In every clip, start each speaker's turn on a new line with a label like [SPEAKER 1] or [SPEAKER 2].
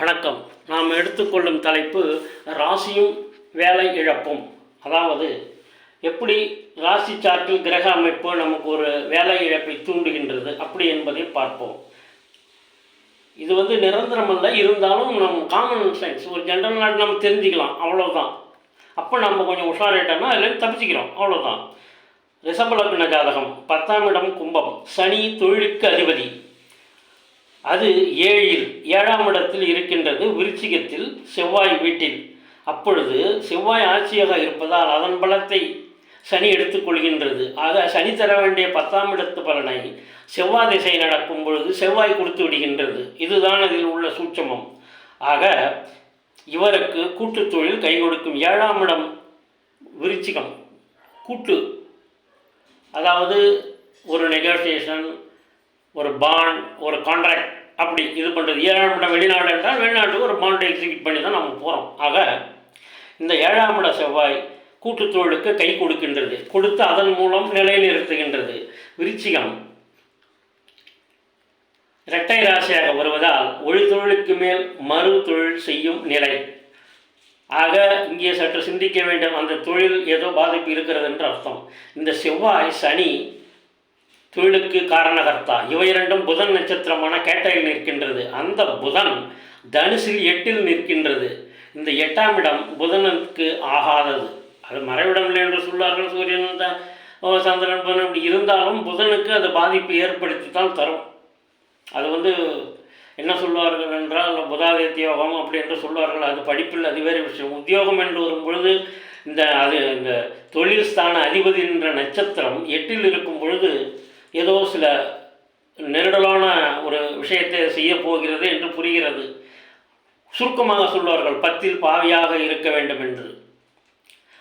[SPEAKER 1] வணக்கம். நாம் எடுத்துக்கொள்ளும் தலைப்பு ராசியும் வேலை இழப்பும். அதாவது எப்படி ராசி சார்ட்டில் கிரக அமைப்பு நமக்கு ஒரு வேலை இழப்பை தூண்டுகின்றது? அப்படி என்பதை பார்ப்போம். இது வந்து நிரந்தரமல்ல. இருந்தாலும் நம்ம காமன் சென்ஸ் ஒரு ஜென்ரல் நாட் நம்ம தெரிஞ்சுக்கலாம். அவ்வளோதான் அப்போ நம்ம கொஞ்சம் உஷாராயிட்டோம்னா அதில் தப்பிச்சுக்கிறோம். அவ்வளோதான் ரிஷபலக்ன ஜாதகம் பத்தாம் இடம் கும்பம் சனி தொழிலுக்கு அதிபதி. அது ஏழில் ஏழாம் இடத்தில் இருக்கின்றது விருச்சிகத்தில் செவ்வாய் வீட்டில். அப்பொழுது செவ்வாய் ஆட்சியாக இருப்பதால் அதன் பலத்தை சனி எடுத்துக்கொள்கின்றது ஆக சனி தர வேண்டிய பத்தாம் இடத்து பலனை செவ்வாய் திசை நடக்கும் பொழுது செவ்வாய் கொடுத்து விடுகின்றது. இதுதான் அதில் உள்ள சூட்சமம். ஆக இவருக்கு கூட்டு தொழில் கை கொடுக்கும் ஏழாம் இடம் விருச்சிகம். கூட்டு. அதாவது ஒரு நெகோசியேஷன் ஒரு பாண்ட் ஒரு கான்ட்ராக்ட் அப்படி இது பண்ணுறது ஏழாம் இடம் வெளிநாடு என்றால் வெளிநாட்டுக்கு ஒரு பாண்டை எக்ஸிக்யூட் பண்ணி தான் நம்ம போகிறோம் ஆக இந்த ஏழாம் இட செவ்வாய் கூட்டுத்தொழிலுக்கு கை கொடுக்கின்றது. கொடுத்து அதன் மூலம் நிலையில் நிறுத்துகின்றது. விருச்சிகம். இரட்டை ராசியாக வருவதால் ஒளி தொழிலுக்கு மேல் மறு தொழில் செய்யும் நிலை. ஆக இங்கே சற்று சிந்திக்க வேண்டும். அந்த தொழில் ஏதோ பாதிப்பு இருக்கிறது என்று அர்த்தம். இந்த செவ்வாய் சனி தொழிலுக்கு காரணகர்த்தா. இவை இரண்டும் புதன் நட்சத்திரமான கேட்டையில் நிற்கின்றது. அந்த புதன் தனுசில் எட்டில் நிற்கின்றது. இந்த எட்டாம் இடம் புதனுக்கு ஆகாதது. அது மறைவிடம் இல்லை என்று சொல்வார்கள் சூரியன் இந்த சந்திரன் புதன் அப்படி இருந்தாலும் புதனுக்கு அது பாதிப்பு ஏற்படுத்தி தான் தரும். அது வந்து என்ன சொல்வார்கள் என்றால் புதாதித்ய யோகம் அப்படி என்று சொல்வார்கள். அது படிப்பில் அது வேறு விஷயம். உத்தியோகம் என்று வரும் பொழுது இந்த அது இந்த தொழில் ஸ்தான அதிபதி என்ற நட்சத்திரம் எட்டில் இருக்கும் பொழுது ஏதோ சில நெருடலான ஒரு விஷயத்தை செய்ய போகிறது என்று புரிகிறது. சுருக்கமாக சொல்வார்கள் பத்தில் பாவியாக இருக்க வேண்டும் என்று.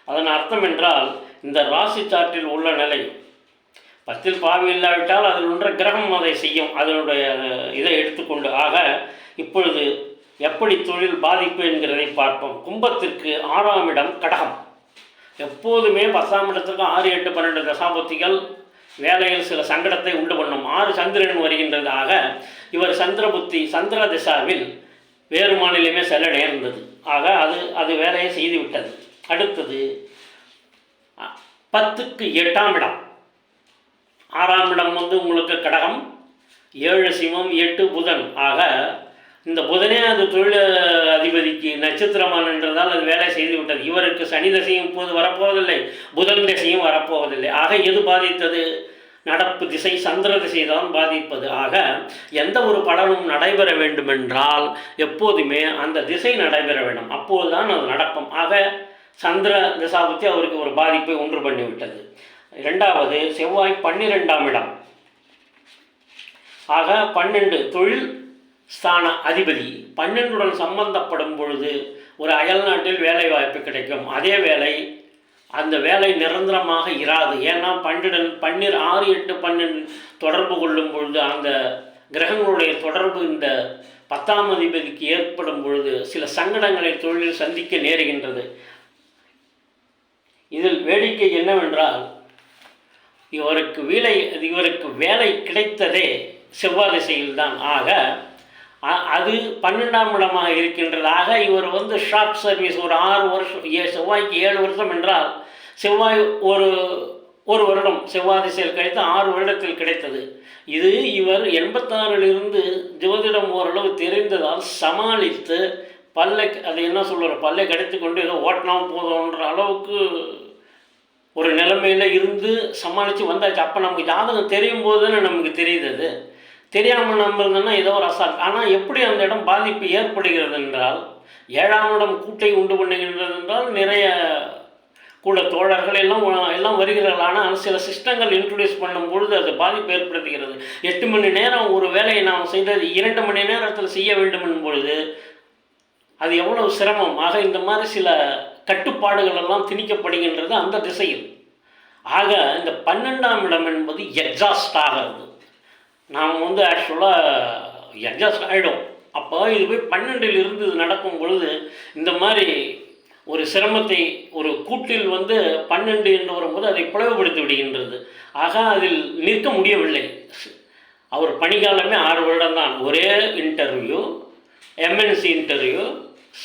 [SPEAKER 1] அதன் அர்த்தம் என்றால் இந்த ராசி சாற்றில் உள்ள நிலை பத்தில் பாவி இல்லாவிட்டால் அதில் ஒன்ற கிரகம் அதை செய்யும் அதனுடைய இதை எடுத்துக்கொண்டு ஆக இப்பொழுது எப்படி தொழில் பாதிப்பு என்கிறதை பார்ப்போம். கும்பத்திற்கு ஆறாம் இடம் கடகம். எப்போதுமே பத்தாம் இடத்துக்கு ஆறு எட்டு பன்னெண்டு தசாபத்திகள் வேலையில் சில சங்கடத்தை உண்டு பண்ணும். ஆறு சந்திரன் வருகின்றதாக இவர் சந்திர புத்தி சந்திர திசாவில் வேறு மாநிலமே செல்ல நேர்ந்தது. ஆக அது அது வேலையை செய்துவிட்டது. அடுத்தது பத்துக்கு எட்டாம் இடம். ஆறாம் இடம் வந்து உங்களுக்கு கடகம் ஏழு சிவம் எட்டு புதன். ஆக இந்த புதனே அது தொழில் அதிபதிக்கு நட்சத்திரமான என்றதால் அது வேலை செய்து விட்டது இவருக்கு சனி தசையும் இப்போது வரப்போவதில்லை புதன் திசையும் வரப்போவதில்லை. ஆக எது பாதித்தது? நடப்பு திசை சந்திர திசை தான் பாதிப்பது. ஆக எந்த ஒரு பலனும் நடைபெற வேண்டுமென்றால் எப்போதுமே அந்த திசை நடைபெற வேண்டும். அப்போதுதான் அது நடக்கும். ஆக சந்திர திசாபத்தி அவருக்கு ஒரு பாதிப்பை ஒன்று பண்ணிவிட்டது. இரண்டாவது செவ்வாய் பன்னிரெண்டாம் இடம். ஆக பன்னெண்டு தொழில் ஸ்தான அதிபதி. பன்னெண்டுடன் சம்பந்தப்படும் பொழுது ஒரு அயல் நாட்டில் வேலை வாய்ப்பு கிடைக்கும். அதே வேலை அந்த வேலை நிரந்தரமாக இராது. ஏன்னா பன்னிரண்டு பன்னிர் ஆறு எட்டு பன்னெண்டு தொடர்பு கொள்ளும் பொழுது அந்த கிரகங்களுடைய தொடர்பு இந்த பத்தாம் அதிபதிக்கு ஏற்படும் பொழுது சில சங்கடங்களை தொழிலில் சந்திக்க நேருகின்றது. இதில் வேடிக்கை என்னவென்றால் இவருக்கு வேலை இவருக்கு வேலை கிடைத்ததே செவ்வாய் திசையில்தான். ஆக அது பன்னெண்டாம் இடமாக இருக்கின்றதாக இவர் வந்து ஷார்ட் சர்வீஸ் ஒரு ஆறு வருஷம் ஏ செவ்வாய்க்கு ஏழு வருஷம் என்றால் செவ்வாய் ஒரு ஒரு வருடம் செவ்வாய் திசையில் கிடைத்து ஆறு வருடத்தில் கிடைத்தது. இது இவர் எண்பத்தாறிலிருந்து ஜோதிடம் ஓரளவு தெரிந்ததால் சமாளித்து பல்லை அது என்ன சொல்கிற பல்லை கடித்து கொண்டு ஏதோ ஓட்டினா போதும்ன்ற அளவுக்கு ஒரு நிலைமையில் இருந்து சமாளித்து வந்தாச்சு. அப்போ நமக்கு ஜாதகம் தெரியும் போது தானே நமக்கு தெரியுது அது. தெரியாமல் நம்ம ஏதோ ஒரு அசால்ட் ஆனால் எப்படி அந்த இடம் பாதிப்பு ஏற்படுகிறது என்றால் ஏழாம் இடம் கூட்டை உண்டு பண்ணுகின்றது என்றால் நிறைய கூட தோழர்கள் எல்லாம் எல்லாம் வருகிறார்கள். ஆனால் சில சிஸ்டங்கள் இன்ட்ரடியூஸ் பண்ணும் பொழுது அது பாதிப்பு ஏற்படுத்துகிறது. எட்டு மணி நேரம் ஒரு வேலையை நாம் செய்தது இரண்டு மணி நேரத்தில் செய்ய வேண்டும் பொழுது அது எவ்வளவு சிரமம். ஆக இந்த மாதிரி சில கட்டுப்பாடுகள் எல்லாம் திணிக்கப்படுகின்றது அந்த திசையில். ஆக இந்த பன்னெண்டாம் இடம் என்பது எக்ஸாஸ்ட் ஆகிறது. நாம் வந்து ஆக்சுவலாக அட்ஜஸ்ட் ஆகிடும் அப்போ இது போய் பன்னெண்டில் இருந்து இது நடக்கும் பொழுது இந்த மாதிரி ஒரு சிரமத்தை ஒரு கூட்டில் வந்து பன்னெண்டு என்று வரும்போது அதை பிளவுபடுத்தி விடுகின்றது. ஆக அதில் நிற்க முடியவில்லை. அவர் பணிகாலமே ஆறு வருடம் தான் ஒரே இன்டர்வியூ எம்என்சி இன்டர்வியூ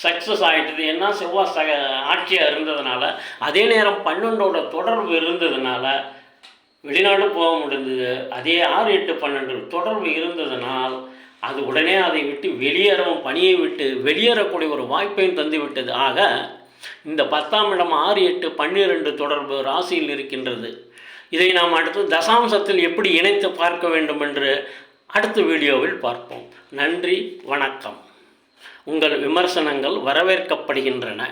[SPEAKER 1] சக்ஸஸ் ஆகிட்டது ஏன்னா செவ்வாய் ச ஆட்சியாக இருந்ததுனால அதே நேரம் பன்னெண்டோட தொடர்பு இருந்ததுனால வெளிநாடும் போக முடிந்தது. அதே ஆறு எட்டு பன்னெண்டு தொடர்பு இருந்ததனால் அது உடனே அதை விட்டு வெளியேறவும் பணியை விட்டு வெளியேறக்கூடிய ஒரு வாய்ப்பையும் தந்துவிட்டது ஆக இந்த பத்தாம் இடம் ஆறு எட்டு பன்னிரெண்டு தொடர்பு ராசியில் இருக்கின்றது. இதை நாம் அடுத்து தசாம்சத்தில் எப்படி இணைத்து பார்க்க வேண்டும் என்று அடுத்த வீடியோவில் பார்ப்போம். நன்றி வணக்கம். உங்கள் விமர்சனங்கள் வரவேற்கப்படுகின்றன.